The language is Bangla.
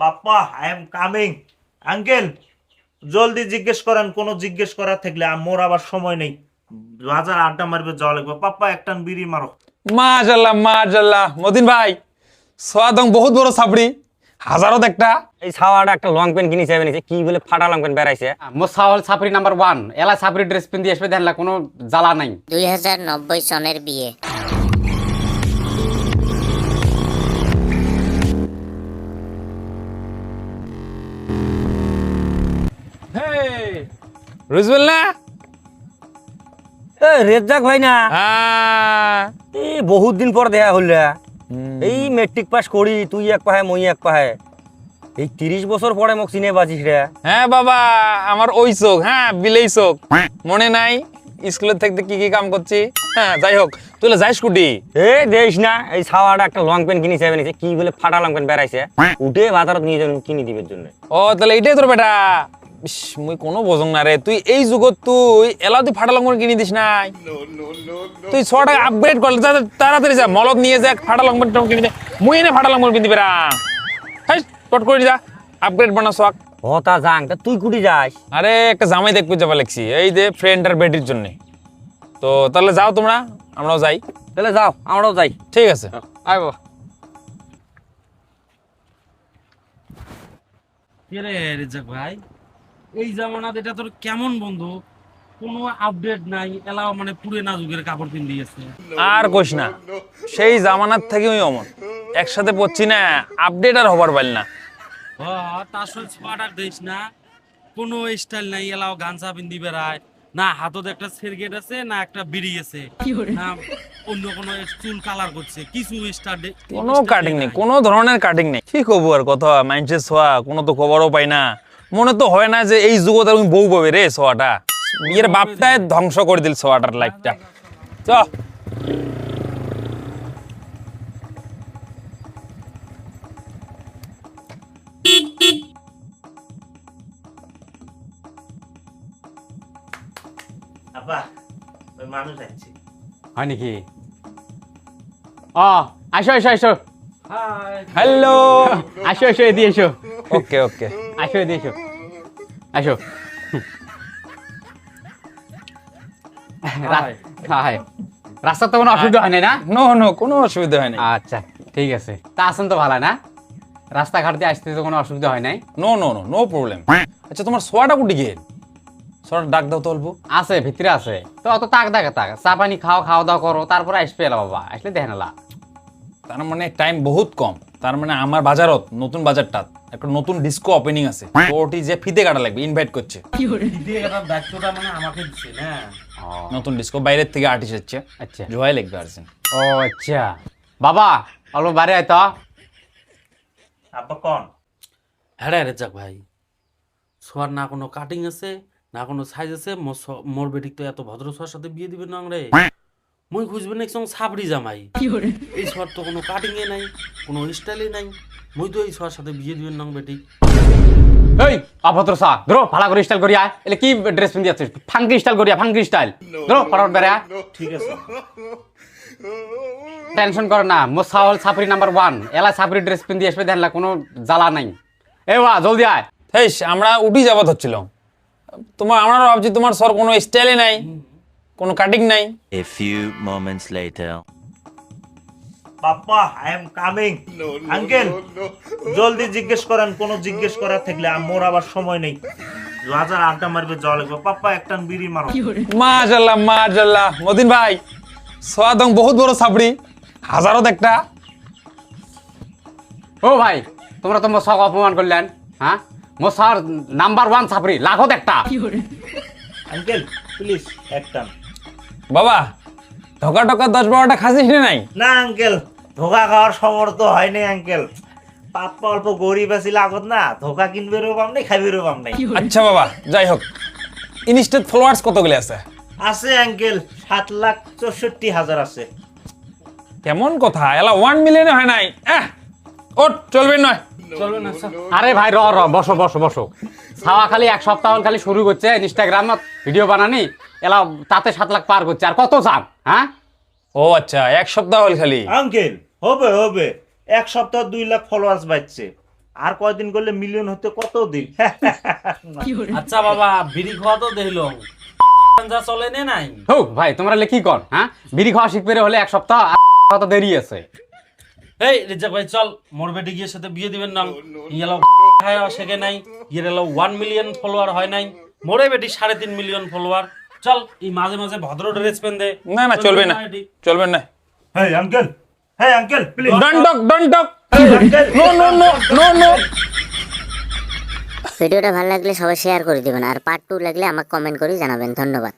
পাপ্পা আই এম কামিং আঙ্কেল জলদি জিজ্ঞেস করেন কোনো জিজ্ঞেস করার থাকলে আর মোর আবার সময় নেই। বাজার আড্ডা মারবে যাওয়া লাগবে। পাপ্পা একটান বিড়ি মারো। মাশাল্লাহ মাশাল্লাহ মতিন ভাই সোয়াদং বহুত বড় সাপড়ি হাজারত একটা এই ছাওয়াটা একটা লং প্যান্ট কিনেছে বেনিছে কি বলে ফাটা লং প্যান্ট বেড়াইছে? মোসাওয়াল ছাপরি নাম্বার ওয়ান এলা ছাপরি ড্রেস পিন্ধি আসবে দেখলা কোনো জ্বালা নাই। দুই হাজার নব্বই সনের বিয়ে। রুজবেল না? রেজ্জাক ভাই না। হ্যাঁ। এই বহুত দিন পর দেখা হল এই মেট্রিক পাস করি তুই এক পাহে মই এক পাহে। এই তিরিশ বছর পরে মোক চিনে বাজিস রে। হ্যাঁ বাবা আমার ওই চোখ হ্যাঁ বিলেই চোখ। মনে নাই স্কুলের থাকতে কি কি কাম করছি? হ্যাঁ যাই হোক তুই যাই স্কুটি এ দেখিস না এই ছাওয়াটা একটা লং প্যান্ট কিনেছে কি বলে ফাটা লং প্যান্ট বেড়াইছে। উঠে বাজারত নিয়ে যাবেন কিনে দিবের জন্য। ও তাহলে এটাই তোর বেটা। ইস, মুই কোনো বোঝং না রে। তুই এই যুগত তুই এলা তুই ফাটা লঙ্গন কিনে দিস নাই তুই ছ টাকা আপগ্রেড করলে তাড়াতাড়ি যা মলত নিয়ে যা ফাটা লঙ্গন কিনে দে। মুই এনে ফাটা লঙ্গন কিনে দিবে হাই টট করে যা আপগ্রেড বানা শখ ও তা যাং তা তুই কুটি যাস। আরে একটা জামাই দেখতে যাবা লাগছি। এই যে ফ্রেন্ড আর বেটির জন্য। তো তাহলে যাও তোমরা আমরাও যাই। তাহলে যাও আমরাও যাই। ঠিক আছে। আয় বাবা। রে রেজাক ভাই? এই জামানাত এটা তোর কেমন বন্ধু? কোনো আপডেট নাই এলাও মানে পুরেনা যুগের কাপড় পিন দিয়েছে। আর কইস না সেই জামানার থেকে ওই অমন। একসাথে পড়ছি না আপডেট আর হবার না। হ তার সঙ্গে ছোয়াটার দিস না। কোনো স্টাইল নাই এলাও গামছা পিন্দি বেড়ায়। না হাতত একটা সেরগেট আছে না একটা বিড়ি আছে। না অন্য কোনো চুল কালার করছে কিছু স্টার কোনো কাটিং নেই কোনো ধরনের কাটিং নেই। কি কবো আর কথা মাইন্ডসেট ছোয়া কোনো তো খবরও পাই না। মনে তো হয় না যে এই যুগত আমি বউ পাবে রে ছোয়াটা। বিয়ের বাপটাই ধ্বংস করে দিল ছোয়াটার লাইফটা চ। মানুষ হয় নাকি? আসো আসো আসো। হ্যালো আসো আসো এদিকে এসো। ওকে ওকে আসো এদিকে এসো। আসো। রাস্তা তো কোনো অসুবিধা হয় না? নো নো কোনো অসুবিধা হয় না আচ্ছা ঠিক আছে। তা আছেন তো ভালো না? রাস্তাঘাট দিয়ে আসতে তো কোনো অসুবিধা হয় নাই? No no no no problem আচ্ছা তোমার সোয়াটা কুটি গিয়ে সোয়াটা ডাক দাও তো অল্প। আছে ভিতরে আছে। তো অত তাক দেখে তাক। চা পানি খাও খাওয়া দাওয়া করো তারপরে আসবে এলা বাবা। আসলে দেখে নালা। তার মানে টাইম বহুত কম। তার মানে আমার বাজারত নতুন বাজারটা একটা নতুন ডিস্কো ওপেনিং আছে। ওটি যে ফিতে কাটা লাগবে ইনভাইট করছে। দায়িত্বটা মানে আমাকে দিচ্ছে না? নতুন ডিস্কো বাইরের থেকে আর্টিস্ট হচ্ছে আচ্ছা। জয় লিখবে আর্জেন ও আচ্ছা। বাবা অল্প বাড়ি আয় তো। আব্বা কন? হ্যাঁ রেজাক ভাই। সোয়ার না কোনো কাটিং আছে না কোনো সাইজ আছে মোর বেটিক তো এত ভদ্র ছোয়ার সাথে বিয়ে দিবেন না রে। মুই খুঁজবেন একসং সাবরি জামাই? এই ছোয়ার তো কোনো কাটিং এ নাই কোনো স্টাইলই নাই। মুই তো এই ছোয়ার সাথে বিয়ে দিবেন না বেটি। এই অভদ্র সা ধরো ভালো করে স্টাইল করিয়া এলে কি ড্রেস পিন্ধি আছিস? ফাঙ্কি স্টাইল করিয়া ফাঙ্কি স্টাইল ধরো ফটাফট বেড়া ঠিক আছে। টেনশন কর না মোর সাওয়াল ছাপরি নাম্বার ওয়ান এলা ছাপরি ড্রেস পিন্ধি আসবে দেখলা কোনো জ্বালা নাই। এ ওয়া জলদি আয়। হেস আমরা উঠি যাবত হচ্ছিল তোমার আমরা ভাবছি তোমার সর কোনো স্টাইলে নাই। কোনো কাটিং নাই। A few moments later. Papa I am coming uncle জলদি জিজ্ঞেস করেন কোনো জিজ্ঞেস করার থাকলে আর মোর আবার সময় নেই। বাজার আড্ডা মারবে যাওয়া লাগবে। পাপ্পা একটান বিড়ি মারো। মাশাল্লাহ মাশাল্লাহ মদিন ভাই সোয়াদং বহুত বড় সাপড়ি হাজারত একটা ও ভাই তোমরা তো মোর শখ অপমান করলেন হ্যাঁ? মোর সার নাম্বার ওয়ান ছাপরি লাখত একটা আঙ্কেল প্লিজ একটান বাবা ঢকা টকা দশ বারোটা খাসিস না নাই? না আঙ্কেল ধোকা খাওয়ার সমর তো হয়নি আঙ্কেল পাপ্পা অল্প গরিব আছি লাগত না ধোকা কিনবেরও পাম নাই খাইবেরও পাম নাই। আচ্ছা বাবা যাই হোক। ইনস্টেট ফলোয়ার্স কতগুলি আছে? আছে আঙ্কেল সাত লাখ চৌষট্টি হাজার আছে। কেমন কথা এলা ওয়ান মিলিয়নে হয় নাই। আহ ওট চলবে নয়। আরে ভাই র র বসো বসো বসো। ছাওয়া খালি এক সপ্তাহ খালি শুরু করছে ইনস্টাগ্রামত ভিডিও বানানি এলা তাতে সাত লাখ পার করছে। আর কত চান হ্যাঁ? ও আচ্ছা এক সপ্তাহ হল খালি? আঙ্কেল হবে হবে। এক সপ্তাহ দুই লাখ ফলোয়ার্স বাড়ছে। আর কয়দিন করলে মিলিয়ন হতে কত দিন? আচ্ছা বাবা বিড়ি খাওয়া তো দেখল যা চলে নে নাই। হো ভাই তোমরা কি কর হ্যাঁ? বিড়ি খাওয়া শিখবে হলে এক সপ্তাহ আর তো দেরি আছে। এই রেজাক ভাই চল মোর বেটি গিয়ে সাথে বিয়ে দিবেন না। ইয়ালো খায় শেখে নাই। ইয়ের এলো ওয়ান মিলিয়ন ফলোয়ার হয় নাই। মোরে বেটি সাড়ে তিন মিলিয়ন ফলোয়ার চল এই মাঝে মাঝে ভদ্র ড্রেস পেন দে। না না চলবে না। চলবে না। হ্যাঁ আঙ্কেল হ্যাঁ uncle please don't talk don't uncle no no no no no ভিডিওটা ভালো লাগলে সবাই শেয়ার করে দিবেন। আর পার্ট টু লাগলে আমাকে কমেন্ট করে জানাবেন। ধন্যবাদ।